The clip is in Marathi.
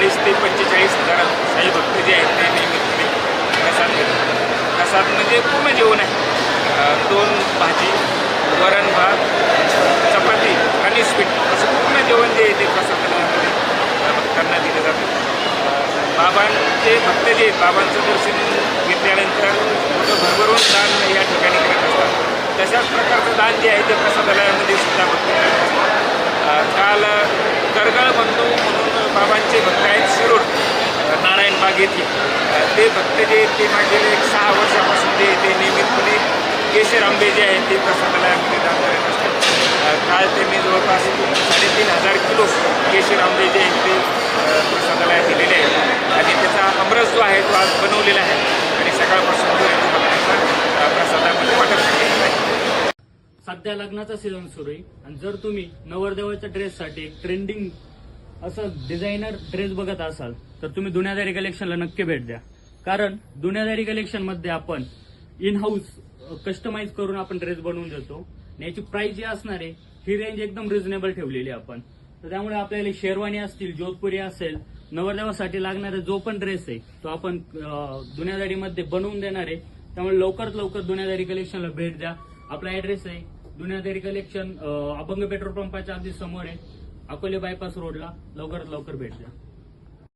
चाळीस ते पंचेचाळीस हजार साई भक्त जे आहेत ते नियमितपणे प्रसाद घेतात प्रसाद म्हणजे पूर्ण जेवण आहे. दोन भाजी वरण भात चपाती आणि स्वीट. असं पूर्ण जेवण जे आहे ते प्रसादालयामध्ये भक्तांना दिलं जातं. बाबांचे भक्त जे आहेत बाबांचं दर्शन घेतल्यानंतर भरभरून दान या ठिकाणी करत असतात. तशाच प्रकारचं दान जे आहे ते प्रसादालयामध्ये सुद्धा भक्त करत असतात अ, काल करगळ बंधू म्हणून बाबांचे भक्त आहेत शिरोड अ, घेतली ते भक्त जे ते मागील एक सहा वर्षापासून जे ते नियमितपणे केशर आंबे जे आहेत ते प्रसादालयामध्ये दान करत असतात. अ, काल त्यांनी जवळपास साडेतीन हजार किलो केशर आंबे जे आहेत ते अ, प्रसादालयात दिलेले आहेत. आणि त्याचा अमरस जो आहे तो आज बनवलेला आहे. आणि सकाळपासून जो तो भक्तांना प्रसादामध्ये वाटप केलेला आहे. सध्या लग्नाचा सीझन सुरू आहे. आणि जर तुम्ही नवरदेवाच्या ड्रेससाठी ट्रेंडिंग असं डिझायनर ड्रेस बघत असाल तर तुम्ही दुनियादारी कलेक्शनला नक्की भेट द्या. कारण दुनियादारी कलेक्शनमध्ये आपण इन हाऊस कस्टमाइज करून आपण ड्रेस बनवून देतो. आणि याची प्राइस जी असणार आहे ही रेंज एकदम रिझनेबल ठेवलेली आहे आपण. तर त्यामुळे आपल्याला शेरवानी असतील जोधपुरी असेल नवरदेवासाठी लागणारा जो पण ड्रेस आहे तो आपण दुनियादारीमध्ये बनवून देणार आहे. त्यामुळे लवकरात लवकर दुनियादारी कलेक्शनला भेट द्या. आपला ऍड्रेस आहे दुनियादारी कलेक्शन अभंग पेट्रोल पंपाच्या अगदी समोर आहे. अकोले बायपास रोडला लवकरात लवकर भेट द्या